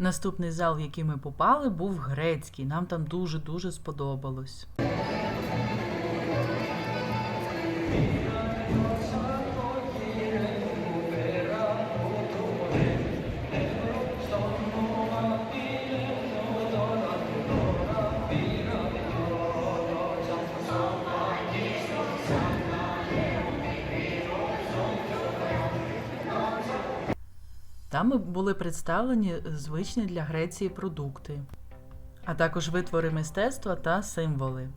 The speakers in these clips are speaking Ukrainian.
Наступний зал, в який ми попали, був грецький. Нам там дуже-дуже сподобалось. Там були представлені звичні для Греції продукти, а також витвори мистецтва та символи.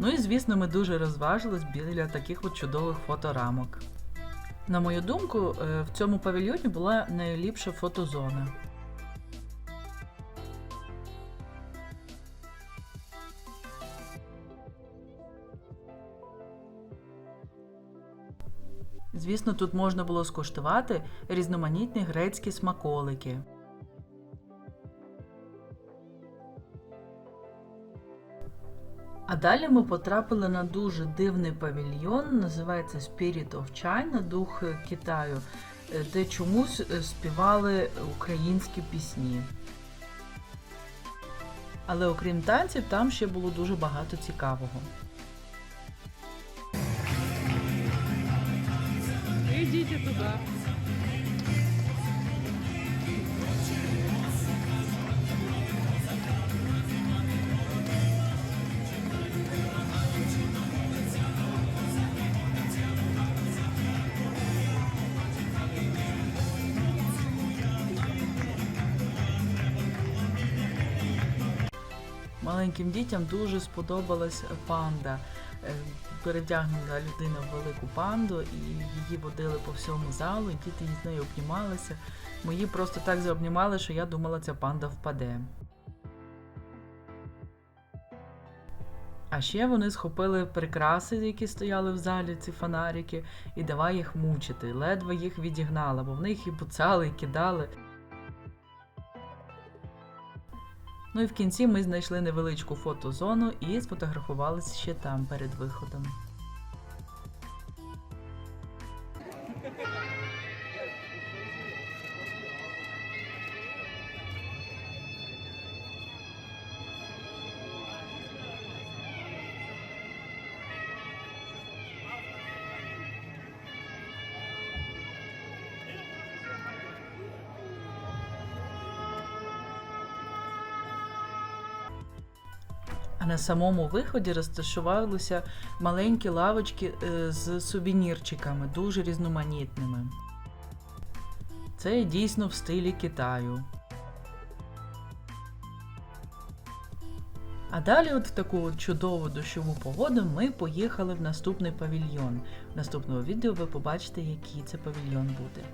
Ну і звісно, ми дуже розважились біля таких от чудових фоторамок. На мою думку, е, в цьому павільйоні була найліпша фотозона. Звісно, тут можна було скуштувати різноманітні грецькі смаколики. А далі ми потрапили на дуже дивний павільйон, називається Spirit of China, дух Китаю, е, де чомусь е, співали українські пісні. Але окрім танців, там ще було дуже багато цікавого. Идите туда. Маленьким дітям дуже сподобалась панда. Е, Перевдягнена людина в велику панду, і її водили по всьому залу, і діти з нею обнімалися. Мої просто так заобнімали, що я думала, ця панда впаде. А ще вони схопили прикраси, які стояли в залі, ці фонарики, і давай їх мучити. Ледве їх відігнала, бо вони їх і буцали, і кидали. Ну і в кінці ми знайшли невеличку фотозону і сфотографувалися ще там перед виходом. А на самому виході розташувалися маленькі лавочки е, з сувенірчиками, дуже різноманітними. Це дійсно в стилі Китаю. А далі, от в таку чудову дощову погоду, ми поїхали в наступний павільйон. В наступному відео ви побачите, який це павільйон буде.